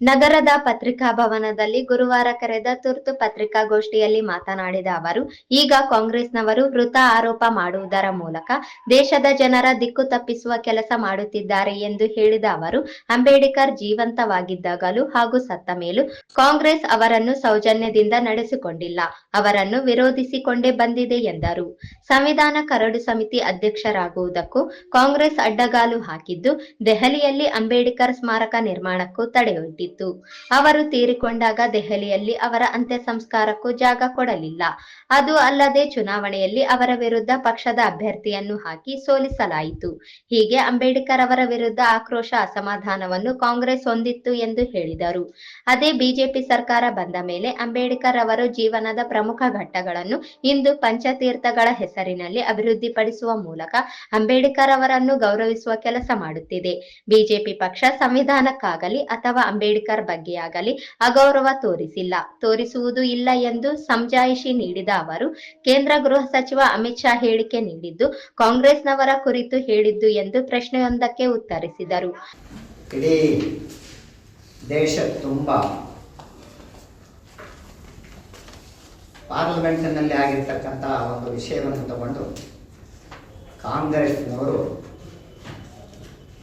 ನಗರದ ಪತ್ರಿಕಾ ಭವನದಲ್ಲಿ ಗುರುವಾರ ಕರೆದ ತುರ್ತು ಪತ್ರಿಕಾಗೋಷ್ಠಿಯಲ್ಲಿ ಮಾತನಾಡಿದ ಅವರು, ಈಗ ಕಾಂಗ್ರೆಸ್ನವರು ವೃತ ಆರೋಪ ಮಾಡುವುದರ ಮೂಲಕ ದೇಶದ ಜನರ ದಿಕ್ಕು ತಪ್ಪಿಸುವ ಕೆಲಸ ಮಾಡುತ್ತಿದ್ದಾರೆ ಎಂದು ಹೇಳಿದ ಅವರು, ಅಂಬೇಡ್ಕರ್ ಜೀವಂತವಾಗಿದ್ದಾಗಲೂ ಹಾಗೂ ಸತ್ತ ಮೇಲೂ ಕಾಂಗ್ರೆಸ್ ಅವರನ್ನು ಸೌಜನ್ಯದಿಂದ ನಡೆಸಿಕೊಂಡಿಲ್ಲ, ಅವರನ್ನು ವಿರೋಧಿಸಿಕೊಂಡೇ ಬಂದಿದೆ ಎಂದರು. ಸಂವಿಧಾನ ಕರಡು ಸಮಿತಿ ಅಧ್ಯಕ್ಷರಾಗುವುದಕ್ಕೂ ಕಾಂಗ್ರೆಸ್ ಅಡ್ಡಗಾಲು ಹಾಕಿದ್ದು, ದೆಹಲಿಯಲ್ಲಿ ಅಂಬೇಡ್ಕರ್ ಸ್ಮಾರಕ ನಿರ್ಮಾಣಕ್ಕೂ ಅವರು ತೀರಿಕೊಂಡಾಗ ದೆಹಲಿಯಲ್ಲಿ ಅವರ ಅಂತ್ಯ ಸಂಸ್ಕಾರಕ್ಕೂ ಜಾಗ ಕೊಡಲಿಲ್ಲ. ಅದು ಅಲ್ಲದೆ ಚುನಾವಣೆಯಲ್ಲಿ ಅವರ ವಿರುದ್ಧ ಪಕ್ಷದ ಅಭ್ಯರ್ಥಿಯನ್ನು ಹಾಕಿ ಸೋಲಿಸಲಾಯಿತು. ಹೀಗೆ ಅಂಬೇಡ್ಕರ್ ಅವರ ವಿರುದ್ಧ ಆಕ್ರೋಶ, ಅಸಮಾಧಾನವನ್ನು ಕಾಂಗ್ರೆಸ್ ಹೊಂದಿತ್ತು ಎಂದು ಹೇಳಿದರು. ಅದೇ ಬಿಜೆಪಿ ಸರ್ಕಾರ ಬಂದ ಮೇಲೆ ಅಂಬೇಡ್ಕರ್ ಅವರು ಜೀವನದ ಪ್ರಮುಖ ಘಟ್ಟಗಳನ್ನು ಇಂದು ಪಂಚತೀರ್ಥಗಳ ಹೆಸರಿನಲ್ಲಿ ಅಭಿವೃದ್ಧಿಪಡಿಸುವ ಮೂಲಕ ಅಂಬೇಡ್ಕರ್ ಅವರನ್ನು ಗೌರವಿಸುವ ಕೆಲಸ ಮಾಡುತ್ತಿದೆ. ಬಿಜೆಪಿ ಪಕ್ಷ ಸಂವಿಧಾನಕ್ಕಾಗಲಿ ಅಥವಾ ಅಂಬೇಡ್ಕರ್ ಬಗ್ಗೆಯಾಗಲಿ ಅಗೌರವ ತೋರಿಸಿಲ್ಲ. ತೋರಿಸುವುದು ಇಲ್ಲ ಎಂದು ಸಮಜಾಯಿಷಿ ನೀಡಿದ ಅವರು, ಕೇಂದ್ರ ಗೃಹ ಸಚಿವ ಅಮಿತ್ ಶಾ ಹೇಳಿಕೆ ನೀಡಿದ್ದು, ಕಾಂಗ್ರೆಸ್ನವರ ಕುರಿತು ಹೇಳಿದ್ದು ಎಂದು ಪ್ರಶ್ನೆಯೊಂದಕ್ಕೆ ಉತ್ತರಿಸಿದರು. ಇಡೀ ದೇಶ ತುಂಬ ಪಾರ್ಲಿಮೆಂಟ್ನಲ್ಲಿ ಆಗಿರ್ತಕ್ಕಂಥ ಒಂದು ವಿಷಯವನ್ನು ತಗೊಂಡು ಕಾಂಗ್ರೆಸ್ನವರು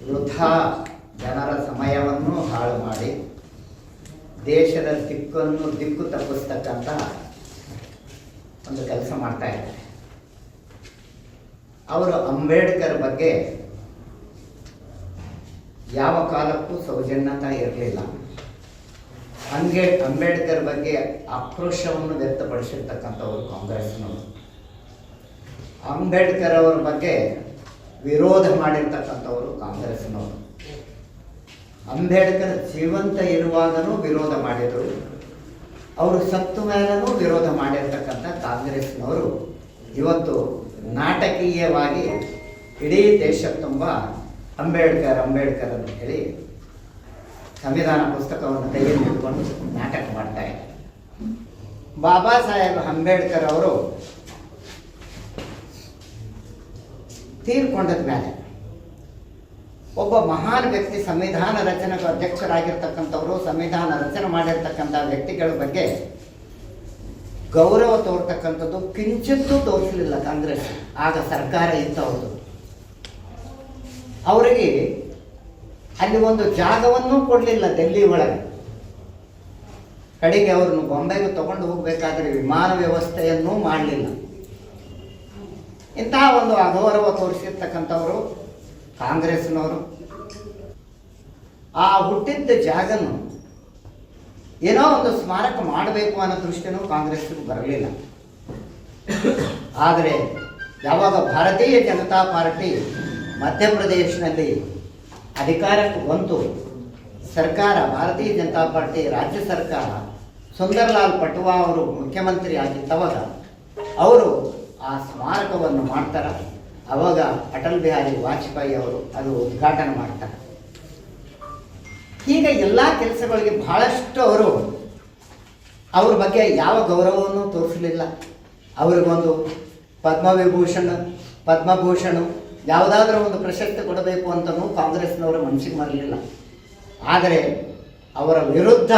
ವೃದ್ಧ ಜನರ ಸಮಯವನ್ನು ಹಾಳು ಮಾಡಿ ದೇಶದ ದಿಕ್ಕನ್ನು ದಿಕ್ಕು ತಪ್ಪಿಸ್ತಕ್ಕಂಥ ಒಂದು ಕೆಲಸ ಮಾಡ್ತಾ ಇದ್ದಾರೆ. ಅವರು ಅಂಬೇಡ್ಕರ್ ಬಗ್ಗೆ ಯಾವ ಕಾಲಕ್ಕೂ ಸೌಜನ್ಯತಾ ಇರಲಿಲ್ಲ. ಹಂಗೆ ಅಂಬೇಡ್ಕರ್ ಬಗ್ಗೆ ಆಕ್ರೋಶವನ್ನು ವ್ಯಕ್ತಪಡಿಸಿರ್ತಕ್ಕಂಥವ್ರು ಕಾಂಗ್ರೆಸ್ನವರು. ಅಂಬೇಡ್ಕರ್ ಅವರ ಬಗ್ಗೆ ವಿರೋಧ ಮಾಡಿರ್ತಕ್ಕಂಥವರು ಕಾಂಗ್ರೆಸ್ನವರು. ಅಂಬೇಡ್ಕರ್ ಜೀವಂತ ಇರುವಾಗಲೂ ವಿರೋಧ ಮಾಡಿದರು. ಅವರು ಸತ್ತು ಮೇಲೂ ವಿರೋಧ ಮಾಡಿರ್ತಕ್ಕಂಥ ಕಾಂಗ್ರೆಸ್ನವರು ಇವತ್ತು ನಾಟಕೀಯವಾಗಿ ಇಡೀ ದೇಶ ತುಂಬ ಅಂಬೇಡ್ಕರ್ ಅಂಬೇಡ್ಕರ್ ಅಂತ ಹೇಳಿ ಸಂವಿಧಾನ ಪುಸ್ತಕವನ್ನು ಕೈಯಲ್ಲಿ ಹಿಡ್ಕೊಂಡು ನಾಟಕ ಮಾಡ್ತಾ ಇದ್ದಾರೆ. ಬಾಬಾ ಸಾಹೇಬ್ ಅಂಬೇಡ್ಕರ್ ಅವರು ತೀರ್ಕೊಂಡದ ಮೇಲೆ ಒಬ್ಬ ಮಹಾನ್ ವ್ಯಕ್ತಿ ಸಂವಿಧಾನ ರಚನೆಗೆ ಅಧ್ಯಕ್ಷರಾಗಿರ್ತಕ್ಕಂಥವರು, ಸಂವಿಧಾನ ರಚನೆ ಮಾಡಿರ್ತಕ್ಕಂಥ ವ್ಯಕ್ತಿಗಳ ಬಗ್ಗೆ ಗೌರವ ತೋರ್ತಕ್ಕಂಥದ್ದು ಕಿಂಚಿತ್ತೂ ತೋರಿಸಲಿಲ್ಲ ಕಾಂಗ್ರೆಸ್. ಆಗ ಸರ್ಕಾರ ಇತ್ತು ಅವ್ರದ್ದು. ಅವರಿಗೆ ಅಲ್ಲಿ ಒಂದು ಜಾಗವನ್ನೂ ಕೊಡಲಿಲ್ಲ ದೆಲ್ಲಿ ಒಳಗೆ. ಕಡೆಗೆ ಅವ್ರನ್ನು ಬೊಂಬೆಗೆ ತಗೊಂಡು ಹೋಗಬೇಕಾದ್ರೆ ವಿಮಾನ ವ್ಯವಸ್ಥೆಯನ್ನೂ ಮಾಡಲಿಲ್ಲ. ಇಂತಹ ಒಂದು ಅಗೌರವ ತೋರಿಸಿರ್ತಕ್ಕಂಥವರು ಕಾಂಗ್ರೆಸ್ನವರು. ಆ ಹುಟ್ಟಿದ್ದ ಜಾಗನು ಏನೋ ಒಂದು ಸ್ಮಾರಕ ಮಾಡಬೇಕು ಅನ್ನೋ ದೃಷ್ಟಿನೂ ಕಾಂಗ್ರೆಸ್ ಬರಲಿಲ್ಲ. ಆದರೆ ಯಾವಾಗ ಭಾರತೀಯ ಜನತಾ ಪಾರ್ಟಿ ಮಧ್ಯಪ್ರದೇಶನಲ್ಲಿ ಅಧಿಕಾರಕ್ಕೆ ಬಂತು, ಸರ್ಕಾರ, ಭಾರತೀಯ ಜನತಾ ಪಾರ್ಟಿ, ರಾಜ್ಯ ಸರ್ಕಾರ, ಸುಂದರ್ಲಾಲ್ ಪಟುವಾ ಅವರು ಮುಖ್ಯಮಂತ್ರಿ ಆಗಿದ್ದವಾಗ ಅವರು ಆ ಸ್ಮಾರಕವನ್ನು ಮಾಡ್ತಾರೆ. ಅವಾಗ ಅಟಲ್ ಬಿಹಾರಿ ವಾಜಪೇಯಿ ಅವರು ಅದು ಉದ್ಘಾಟನೆ ಮಾಡ್ತಾರೆ. ಹೀಗೆ ಎಲ್ಲ ಕೆಲಸಗಳಿಗೆ ಬಹಳಷ್ಟು ಅವರು ಅವ್ರ ಬಗ್ಗೆ ಯಾವ ಗೌರವವನ್ನು ತೋರಿಸಲಿಲ್ಲ. ಅವ್ರಿಗೊಂದು ಪದ್ಮವಿಭೂಷಣ, ಪದ್ಮಭೂಷಣ, ಯಾವುದಾದ್ರೂ ಒಂದು ಪ್ರಶಸ್ತಿ ಕೊಡಬೇಕು ಅಂತಲೂ ಕಾಂಗ್ರೆಸ್ನವರ ಮನಸ್ಸಿಗೆ ಬರಲಿಲ್ಲ. ಆದರೆ ಅವರ ವಿರುದ್ಧ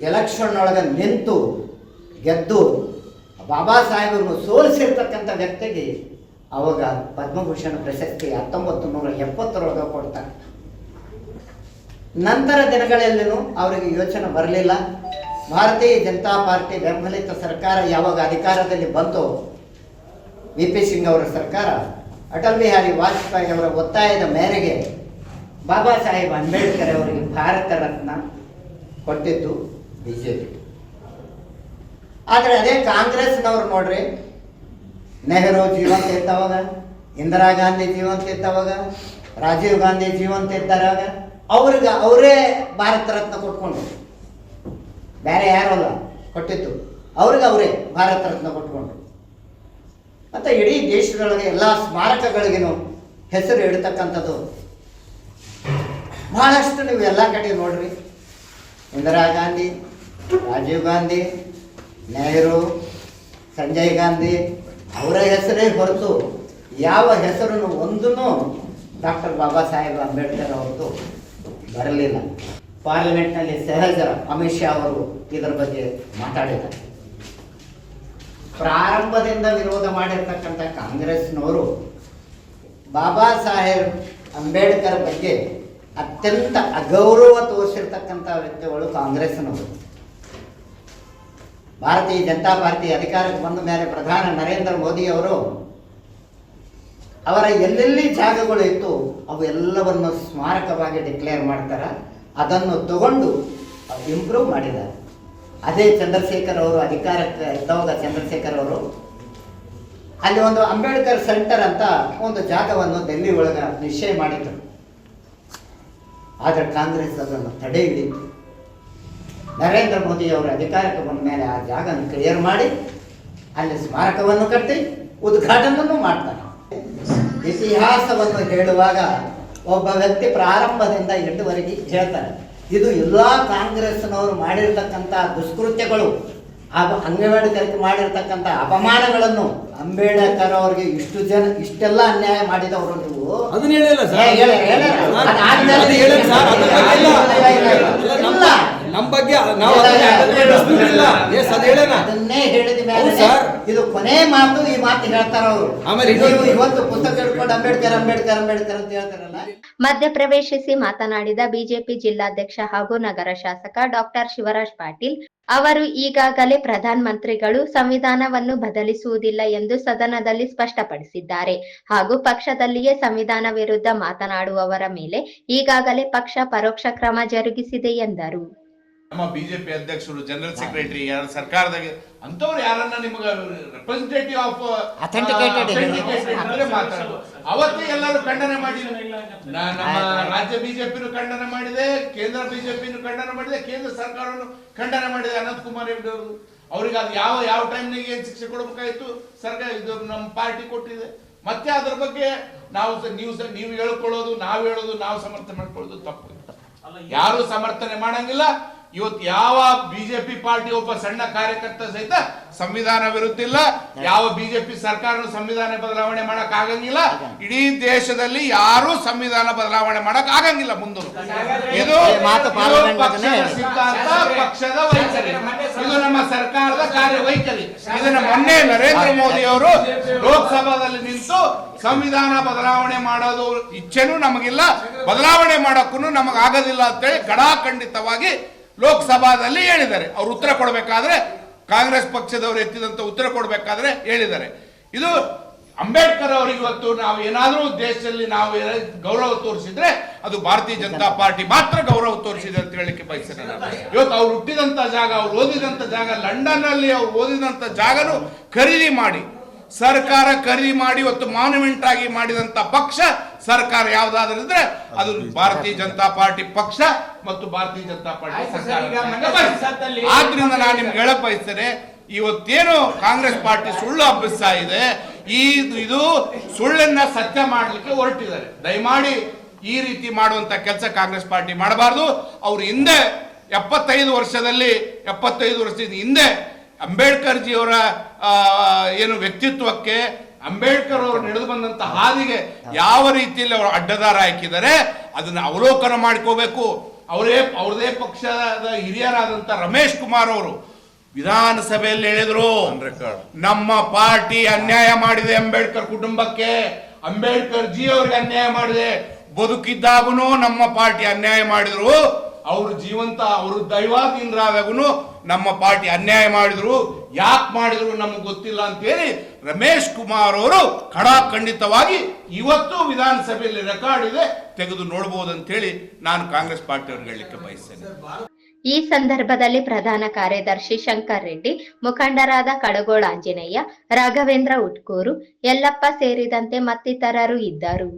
ಎಲೆಕ್ಷನ್ನೊಳಗೆ ನಿಂತು ಗೆದ್ದು ಬಾಬಾ ಸಾಹೇಬರನ್ನು ಸೋಲಿಸಿರ್ತಕ್ಕಂಥ ವ್ಯಕ್ತಿಗೆ ಅವಾಗ ಪದ್ಮಭೂಷಣ ಪ್ರಶಸ್ತಿ ಹತ್ತೊಂಬತ್ತು ನೂರ ಎಪ್ಪತ್ತರೊಳಗೆ ಕೊಡ್ತಾರೆ. ನಂತರ ದಿನಗಳಲ್ಲೂ ಅವರಿಗೆ ಯೋಚನೆ ಬರಲಿಲ್ಲ. ಭಾರತೀಯ ಜನತಾ ಪಾರ್ಟಿ ಬೆಂಬಲಿತ ಸರ್ಕಾರ ಯಾವಾಗ ಅಧಿಕಾರದಲ್ಲಿ ಬಂತು, ವಿ ಪಿ ಸಿಂಗ್ ಅವರ ಸರ್ಕಾರ, ಅಟಲ್ ಬಿಹಾರಿ ವಾಜಪೇಯಿ ಅವರ ಒತ್ತಾಯದ ಮೇರೆಗೆ ಬಾಬಾ ಸಾಹೇಬ್ ಅಂಬೇಡ್ಕರ್ ಅವರಿಗೆ ಭಾರತ ರತ್ನ ಕೊಟ್ಟಿದ್ದು ಬಿ ಜೆ ಆದರೆ ಅದೇ ಕಾಂಗ್ರೆಸ್ನವ್ರು ನೋಡ್ರಿ ನೆಹರು ಜೀವಂತ ಇದ್ದವಾಗ, ಇಂದಿರಾ ಗಾಂಧಿ ಜೀವಂತ ಇದ್ದವಾಗ, ರಾಜೀವ್ ಗಾಂಧಿ ಜೀವಂತ ಇದ್ದಾರಾಗ, ಅವ್ರಿಗೆ ಅವರೇ ಭಾರತ ರತ್ನ ಕೊಟ್ಕೊಂಡ್ರು. ಬೇರೆ ಯಾರು ಅಲ್ಲ ಕೊಟ್ಟಿತ್ತು ಅವ್ರಿಗೆ ಅವರೇ ಭಾರತ ರತ್ನ ಕೊಟ್ಕೊಂಡ್ರು. ಮತ್ತು ಇಡೀ ದೇಶದೊಳಗೆ ಎಲ್ಲ ಸ್ಮಾರಕಗಳಿಗೇನು ಹೆಸರು ಇಡ್ತಕ್ಕಂಥದ್ದು. ಬಹಳಷ್ಟು ನೀವು ಎಲ್ಲ ಕಡೆ ನೋಡ್ರಿ. ಇಂದಿರಾ ಗಾಂಧಿ, ರಾಜೀವ್ ಗಾಂಧಿ, ನೆಹರು, ಸಂಜಯ್ ಗಾಂಧಿ ಅವರ ಹೆಸರೇ ಹೊರತು ಯಾವ ಹೆಸರನ್ನು ಒಂದೂ ಡಾಕ್ಟರ್ ಬಾಬಾ ಸಾಹೇಬ್ ಅಂಬೇಡ್ಕರ್ ಅವ್ರದ್ದು ಬರಲಿಲ್ಲ. ಪಾರ್ಲಿಮೆಂಟ್ನಲ್ಲಿ ಸಹಜ ಅಮಿತ್ ಶಾ ಅವರು ಇದರ ಬಗ್ಗೆ ಮಾತಾಡಿದ್ದಾರೆ. ಪ್ರಾರಂಭದಿಂದ ವಿರೋಧ ಮಾಡಿರ್ತಕ್ಕಂಥ ಕಾಂಗ್ರೆಸ್ನವರು ಬಾಬಾ ಸಾಹೇಬ್ ಅಂಬೇಡ್ಕರ್ ಬಗ್ಗೆ ಅತ್ಯಂತ ಅಗೌರವ ತೋರಿಸಿರ್ತಕ್ಕಂಥ ವ್ಯಕ್ತಿಗಳು ಕಾಂಗ್ರೆಸ್ನವರು. ಭಾರತೀಯ ಜನತಾ ಪಾರ್ಟಿ ಅಧಿಕಾರಕ್ಕೆ ಬಂದ ಮೇಲೆ ಪ್ರಧಾನ ನರೇಂದ್ರ ಮೋದಿ ಅವರು ಅವರ ಎಲ್ಲೆಲ್ಲಿ ಜಾಗಗಳು ಇತ್ತು, ಅವು ಎಲ್ಲವನ್ನು ಸ್ಮಾರಕವಾಗಿ ಡಿಕ್ಲೇರ್ ಮಾಡ್ತಾರೆ. ಅದನ್ನು ತಗೊಂಡು ಇಂಪ್ರೂವ್ ಮಾಡಿದ್ದಾರೆ ಅದೇ ಚಂದ್ರಶೇಖರ್ ಅವರು ಅಧಿಕಾರಕ್ಕೆ ಇದ್ದವಾಗ ಚಂದ್ರಶೇಖರ್ ಅವರು ಅಲ್ಲಿ ಒಂದು ಅಂಬೇಡ್ಕರ್ ಸೆಂಟರ್ ಅಂತ ಒಂದು ಜಾಗವನ್ನು ಡೆಲ್ಲಿ ಒಳಗೆ ನಿಶ್ಚಯ ಮಾಡಿದ್ರು. ಆದರೆ ಕಾಂಗ್ರೆಸ್ ಅದನ್ನು ತಡೆ ಹಿಡಿತು. ನರೇಂದ್ರ ಮೋದಿ ಅವರು ಅಧಿಕಾರಕ್ಕೆ ಬಂದ ಮೇಲೆ ಆ ಜಾಗವನ್ನು ಕ್ಲಿಯರ್ ಮಾಡಿ ಅಲ್ಲಿ ಸ್ಮಾರಕವನ್ನು ಕಟ್ಟಿ ಉದ್ಘಾಟನೆಯನ್ನು ಮಾಡ್ತಾರೆ. ಇತಿಹಾಸವನ್ನು ಹೇಳುವಾಗ ಒಬ್ಬ ವ್ಯಕ್ತಿ ಪ್ರಾರಂಭದಿಂದ ಎಂಟುವರೆಗೆ ಹೇಳ್ತಾರೆ ಇದು ಎಲ್ಲ ಕಾಂಗ್ರೆಸ್ನವರು ಮಾಡಿರ್ತಕ್ಕಂಥ ದುಷ್ಕೃತ್ಯಗಳು ಅಬ ಅಂಗನವಾಡಿಕರಿಗೆ ಮಾಡಿರ್ತಕ್ಕಂಥ ಅಪಮಾನಗಳನ್ನು ಅಂಬೇಡ್ಕರ್ ಅವರಿಗೆ ಇಷ್ಟು ಜನ ಇಷ್ಟೆಲ್ಲ ಅನ್ಯಾಯ ಮಾಡಿದವರು ನೀವು ಅದನ್ನ ಹೇಳಿಲ್ಲ ಸರ್ ಏ, ಹೇಳ- ಹೇಳ. ಅದಾದ್ಮೇಲೆ- ಅದು ಹೇಳಿಲ್ಲ ಸರ್ ಅದ್ರ ಬಗ್ಗೆ ಇಲ್ಲ. ಇಲ್ಲ, ಇಲ್ಲ, ಇಲ್ಲ. ಅಲ್ಲ, ನಮ್ಮ ಇಲ್ಲ. ನಮ್ಮ ಬಗ್ಗೆ ನಾವು ಅದ್ರ ಬಗ್ಗೆ dispute ಇಲ್ಲ ಎಸ್ ಅದು ಹೇಳೋಣ ಅದನ್ನೇ ಹೇಳಿದ ಮೇಲೆ ಸರ್. ಇದು ಕೊನೆ ಮಾತು ಈ ಮಾತು ಹೇಳ್ತಾರ ಅವರು. ಆಮೇಲೆ ಇವತ್ತು ಪುಸ್ತಕ ಹಿಡ್ಕೊಂಡು ಅಂಬೇಡ್ಕರ್ ಅಂಬೇಡ್ಕರ್ ಅಂಬೇಡ್ಕರ್ ಅಂತ ಹೇಳ್ತಾರಲ್ಲ. ಮಧ್ಯಪ್ರವೇಶಿಸಿ ಮಾತನಾಡಿದ ಬಿಜೆಪಿ ಜಿಲ್ಲಾಧ್ಯಕ್ಷ ಹಾಗೂ ನಗರ ಶಾಸಕ ಡಾಕ್ಟರ್ ಶಿವರಾಜ್ ಪಾಟೀಲ್ ಅವರು ಈಗಾಗಲೇ ಪ್ರಧಾನ ಮಂತ್ರಿಗಳು ಸಂವಿಧಾನವನ್ನು ಬದಲಿಸುವುದಿಲ್ಲ ಎಂದು ಸದನದಲ್ಲಿ ಸ್ಪಷ್ಟಪಡಿಸಿದ್ದಾರೆ. ಹಾಗೂ ಪಕ್ಷದಲ್ಲಿಯೇ ಸಂವಿಧಾನ ವಿರುದ್ಧ ಮಾತನಾಡುವವರ ಮೇಲೆ ಈಗಾಗಲೇ ಪಕ್ಷ ಪರೋಕ್ಷ ಕ್ರಮ ಜರುಗಿಸಿದೆ ಎಂದರು. ನಮ್ಮ ಬಿಜೆಪಿ ಅಧ್ಯಕ್ಷರು ಜನರಲ್ ಸೆಕ್ರೆಟರಿ ಯಾರು ಸರ್ಕಾರದಾಗ ಅಂತವ್ರು ಯಾರನ್ನ ನಿಮಗೆ ರೆಪ್ರೆಸೆಂಟೇಟಿವ್ ಆಫ್ ಅವತ್ತೇ ಎಲ್ಲರೂ ಖಂಡನೆ ಮಾಡಿ ನ- ನಮ್ಮ ರಾಜ್ಯ ಬಿಜೆಪಿನು ಖಂಡನೆ ಮಾಡಿದೆ ಕೇಂದ್ರ ಬಿಜೆಪಿನು ಖಂಡನೆ ಮಾಡಿದೆ ಕೇಂದ್ರ ಸರ್ಕಾರವನ್ನು ಖಂಡನೆ ಮಾಡಿದೆ ಅನಂತ್ ಕುಮಾರ್ ರೆಡ್ಡಿ ಅವರು. ಅವ್ರಿಗೆ ಅದು ಯಾವ ಯಾವ ಟೈಮ್ನಾಗ ಏನ್ ಶಿಕ್ಷೆ ಕೊಡಬೇಕಾಯ್ತು? ಸರ್ಕಾರ ಇದು ನಮ್ಮ ಪಾರ್ಟಿ ಕೊಟ್ಟಿದೆ. ಮತ್ತೆ ಅದ್ರ ಬಗ್ಗೆ ನಾವು ಸ- ನೀವು ಸ- ನೀವು ಹೇಳ್ಕೊಳ್ಳೋದು ನಾವು ಹೇಳೋದು ನಾವು ಸಮರ್ಥನೆ ಮಾಡ್ಕೊಳ್ಳೋದು ತಪ್ಪು. ಯಾರು ಸಮರ್ಥನೆ ಮಾಡಂಗಿಲ್ಲ. ಇವತ್ತು ಯಾವ ಬಿಜೆಪಿ ಪಾರ್ಟಿ ಒಬ್ಬ ಸಣ್ಣ ಕಾರ್ಯಕರ್ತ ಸಹಿತ ಸಂವಿಧಾನ ವಿರುದ್ಧ ಇಲ್ಲ ಯಾವ ಬಿಜೆಪಿ ಸರ್ಕಾರ ಸಂವಿಧಾನ ಬದಲಾವಣೆ ಮಾಡಕ್ ಆಗಂಗಿಲ್ಲ ಇಡೀ ದೇಶದಲ್ಲಿ ಯಾರು ಸಂವಿಧಾನ ಬದಲಾವಣೆ ಮಾಡಕ್ ಆಗಂಗಿಲ್ಲ ಮುಂದೆ ಇದು ಸಿದ್ಧಾಂತ ಪಕ್ಷದ ವೈಖರಿ. ಇದು ನಮ್ಮ ಸರ್ಕಾರದ ಕಾರ್ಯವೈಖರಿ. ಇದನ್ನ ಮೊನ್ನೆ ನರೇಂದ್ರ ಮೋದಿ ಅವರು ಲೋಕಸಭಾದಲ್ಲಿ ನಿಂತು ಸಂವಿಧಾನ ಬದಲಾವಣೆ ಮಾಡೋದು ಇಚ್ಛೆನೂ ನಮಗಿಲ್ಲ ಬದಲಾವಣೆ ಮಾಡೋಕ್ಕೂ ನಮಗೆ ಆಗೋದಿಲ್ಲ ಅಂತೇಳಿ ಕಡಾಖಂಡಿತವಾಗಿ ಲೋಕಸಭಾದಲ್ಲಿ ಹೇಳಿದ್ದಾರೆ ಅವರು ಉತ್ತರ ಕೊಡಬೇಕಾದ್ರೆ ಕಾಂಗ್ರೆಸ್ ಪಕ್ಷದವರು ಎತ್ತಿದಂತ ಉತ್ತರ ಕೊಡಬೇಕಾದ್ರೆ ಹೇಳಿದ್ದಾರೆ ಇದು ಅಂಬೇಡ್ಕರ್ ಅವರಿಗೆ ಇವತ್ತು ನಾವು ಏನಾದರೂ ದೇಶದಲ್ಲಿ ನಾವು ಗೌರವ ತೋರಿಸಿದ್ರೆ ಅದು ಭಾರತೀಯ ಜನತಾ ಪಾರ್ಟಿ ಮಾತ್ರ ಗೌರವ ತೋರಿಸಿದೆ ಅಂತ ಹೇಳಿಕ್ಕೆ ಬಯಸ್ತೇನೆ ನಾನು. ಇವತ್ತು ಅವ್ರು ಹುಟ್ಟಿದಂತ ಜಾಗ, ಅವ್ರು ಓದಿದಂತ ಜಾಗ ಲಂಡನ್ ಅಲ್ಲಿ ಅವ್ರು ಓದಿದಂತ ಜಾಗನು ಖರೀದಿ ಮಾಡಿ ಸರ್ಕಾರ ಖರೀದಿ ಮಾಡಿ ಇವತ್ತು ಮಾನ್ಯುಮೆಂಟ್ ಆಗಿ ಮಾಡಿದಂತ ಪಕ್ಷ ಸರ್ಕಾರ ಯಾವ್ದಾದ್ರು ಇದ್ರೆ ಅದು ಭಾರತೀಯ ಜನತಾ ಪಾರ್ಟಿ ಪಕ್ಷ ಮತ್ತು ಭಾರತೀಯ ಜನತಾ ಪಾರ್ಟಿ ಸರ್ಕಾರ. ಆದ್ರಿಂದ ನಾನು ನಿಮ್ಗೆ ಹೇಳಕ್ ಬಯಸ್ತೇನೆ ಇವತ್ತೇನು ಕಾಂಗ್ರೆಸ್ ಪಾರ್ಟಿ ಸುಳ್ಳು ಹಬ್ಬಿಸ್ತಾ ಇದೆ ಈ ಇದು ಸುಳ್ಳನ್ನ ಸತ್ಯ ಮಾಡಲಿಕ್ಕೆ ಹೊರಟಿದ್ದಾರೆ. ದಯಮಾಡಿ ಈ ರೀತಿ ಮಾಡುವಂತ ಕೆಲಸ ಕಾಂಗ್ರೆಸ್ ಪಾರ್ಟಿ ಮಾಡಬಾರ್ದು. ಅವ್ರ ಹಿಂದೆ ಎಪ್ಪತ್ತೈದು ವರ್ಷದಲ್ಲಿ ಎಪ್ಪತ್ತೈದು ವರ್ಷದ ಹಿಂದೆ ಅಂಬೇಡ್ಕರ್ ಜಿಯವರ ಏನು ವ್ಯಕ್ತಿತ್ವಕ್ಕೆ ಅಂಬೇಡ್ಕರ್ ಅವರು ನಡೆದು ಬಂದಂತ ಹಾದಿಗೆ ಯಾವ ರೀತಿಯಲ್ಲಿ ಅವರು ಅಡ್ಡದಾರ ಹಾಕಿದ್ದಾರೆ ಅದನ್ನ ಅವಲೋಕನ ಮಾಡ್ಕೋಬೇಕು. ಅವರೇ ಅವ್ರದೇ ಪಕ್ಷದ ಹಿರಿಯರಾದಂತ ರಮೇಶ್ ಕುಮಾರ್ ಅವರು ವಿಧಾನಸಭೆಯಲ್ಲಿ ಹೇಳಿದ್ರು ನಮ್ಮ ಪಾರ್ಟಿ ಅನ್ಯಾಯ ಮಾಡಿದೆ ಅಂಬೇಡ್ಕರ್ ಕುಟುಂಬಕ್ಕೆ ಅಂಬೇಡ್ಕರ್ ಜಿ ಅವ್ರಿಗೆ ಅನ್ಯಾಯ ಮಾಡಿದೆ ಬದುಕಿದ್ದಾಗೂ ನಮ್ಮ ಪಾರ್ಟಿ ಅನ್ಯಾಯ ಮಾಡಿದ್ರು. ಅವರು ಜೀವಂತ, ಅವರು ದೈವಾಧೀನರಾದಾಗೂ ನಮ್ಮ ಪಾರ್ಟಿ ಅನ್ಯಾಯ ಮಾಡಿದ್ರು. ಯಾಕೆ ಮಾಡಿದ್ರು ನಮಗೆ ಗೊತ್ತಿಲ್ಲ ಅಂತೇಳಿ ರಮೇಶ್ ಕುಮಾರ್ ಅವರು ಖಡಾಖಂಡಿತವಾಗಿ ಇವತ್ತು ವಿಧಾನಸಭೆಯಲ್ಲಿ ರೆಕಾರ್ಡ್ ಇದೆ, ತೆಗೆದು ನೋಡಬಹುದು ಅಂತೇಳಿ ನಾನು ಕಾಂಗ್ರೆಸ್ ಪಾರ್ಟಿ ಪಾರ್ಟಿಯವ್ರಿಗೆ ಹೇಳಲಿಕ್ಕೆ ಬಯಸ್ತೇನೆ. ಈ ಸಂದರ್ಭದಲ್ಲಿ ಪ್ರಧಾನ ಕಾರ್ಯದರ್ಶಿ ಶಂಕರ್ ರೆಡ್ಡಿ, ಮುಖಂಡರಾದ ಕಡಗೋಳ ಆಂಜನೇಯ, ರಾಘವೇಂದ್ರ ಉಟ್ಕೂರು, ಯಲ್ಲಪ್ಪ ಸೇರಿದಂತೆ ಮತ್ತಿತರರು ಇದ್ದರು.